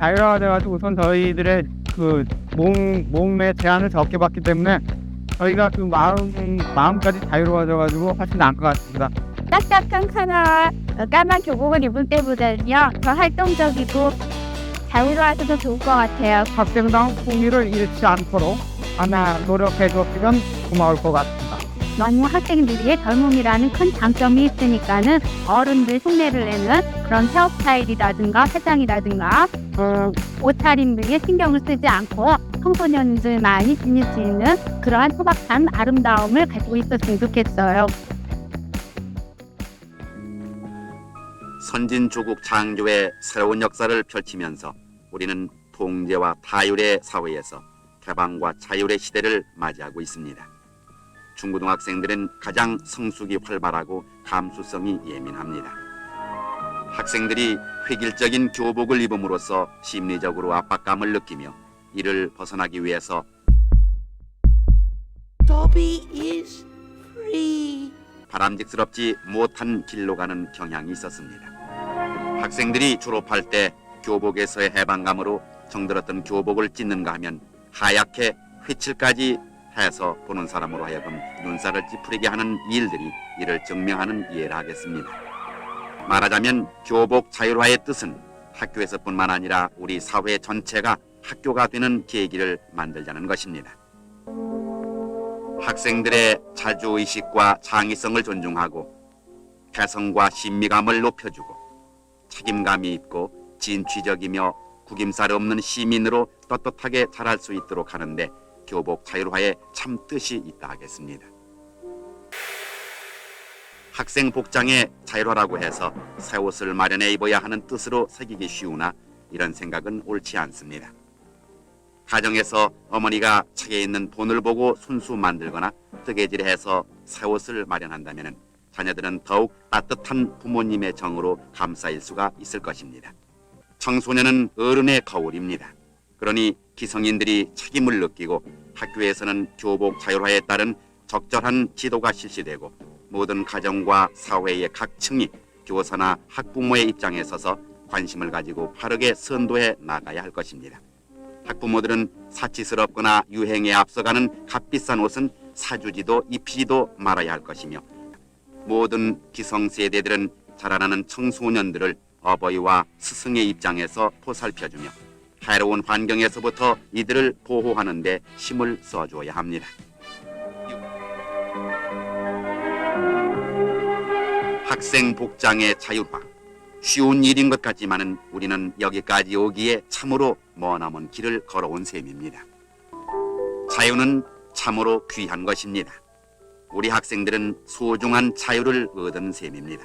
자율화돼가지고 우선 저희들의 그 몸, 몸의 제한을 적게 받기 때문에 저희가 그 마음, 마음까지 자유로워져가지고 훨씬 나은 것 같습니다. 딱딱한 카나 까만 교복을 입을 때보다는요 더 활동적이고 자유로워져서 좋을 것 같아요. 학생당 풍미를 잃지 않도록 하나 노력해줬으면 고마울 것 같습니다. 너무 학생들이 젊음이라는 큰 장점이 있으니까는 어른들 흉내를 내는 그런 헤어 스타일이라든가 화장이라든가 어, 옷차림 등에 신경을 쓰지 않고 청소년들만이 지닐 수 있는 그러한 소박한 아름다움을 가지고 있었으면 좋겠어요. 선진 조국 창조의 새로운 역사를 펼치면서 우리는 통제와 타율의 사회에서 개방과 자율의 시대를 맞이하고 있습니다. 중고등학생들은 가장 성숙이 활발하고 감수성이 예민합니다. 학생들이 획일적인 교복을 입음으로써 심리적으로 압박감을 느끼며 이를 벗어나기 위해서. 바람직스럽지 못한 길로 가는 경향이 있었습니다. 학생들이 졸업할 때 교복에서의 해방감으로 정들었던 교복을 찢는가 하면 하얗게 휘칠까지 해서 보는 사람으로 하여금 눈살을 찌푸리게 하는 일들이 이를 증명하는 이해를 하겠습니다. 말하자면 교복 자율화의 뜻은 학교에서뿐만 아니라 우리 사회 전체가 학교가 되는 계기를 만들자는 것입니다. 학생들의 자주의식과 창의성을 존중하고 개성과 신미감을 높여주고 책임감이 있고 진취적이며 구김살 없는 시민으로 떳떳하게 자랄 수 있도록 하는데 교복 자율화에 참 뜻이 있다 하겠습니다. 학생 복장의 자율화라고 해서 새 옷을 마련해 입어야 하는 뜻으로 새기기 쉬우나 이런 생각은 옳지 않습니다. 가정에서 어머니가 책에 있는 돈을 보고 순수 만들거나 뜨개질해서 새 옷을 마련한다면 자녀들은 더욱 따뜻한 부모님의 정으로 감싸일 수가 있을 것입니다. 청소년은 어른의 거울입니다. 그러니 기성인들이 책임을 느끼고 학교에서는 교복 자율화에 따른 적절한 지도가 실시되고 모든 가정과 사회의 각 층이 교사나 학부모의 입장에 서서 관심을 가지고 바르게 선도해 나가야 할 것입니다. 학부모들은 사치스럽거나 유행에 앞서가는 값비싼 옷은 사주지도 입히지도 말아야 할 것이며 모든 기성세대들은 자라나는 청소년들을 어버이와 스승의 입장에서 보살펴주며 해로운 환경에서부터 이들을 보호하는 데 힘을 써줘야 합니다. 학생 복장의 자율화 쉬운 일인 것 같지만은 우리는 여기까지 오기에 참으로 머나먼 길을 걸어온 셈입니다. 자유는 참으로 귀한 것입니다. 우리 학생들은 소중한 자유를 얻은 셈입니다.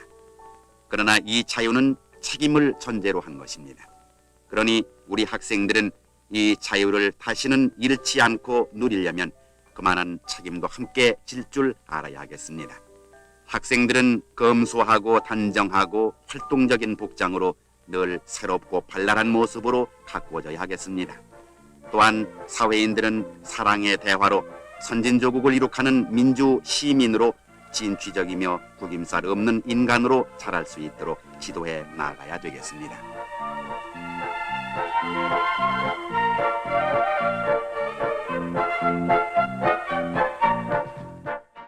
그러나 이 자유는 책임을 전제로 한 것입니다. 그러니 우리 학생들은 이 자유를 다시는 잃지 않고 누리려면 그만한 책임도 함께 질 줄 알아야 하겠습니다. 학생들은 검소하고 단정하고 활동적인 복장으로 늘 새롭고 발랄한 모습으로 가꾸어져야 하겠습니다. 또한 사회인들은 사랑의 대화로 선진조국을 이룩하는 민주 시민으로 진취적이며 구김살 없는 인간으로 자랄 수 있도록 지도해 나가야 되겠습니다. Música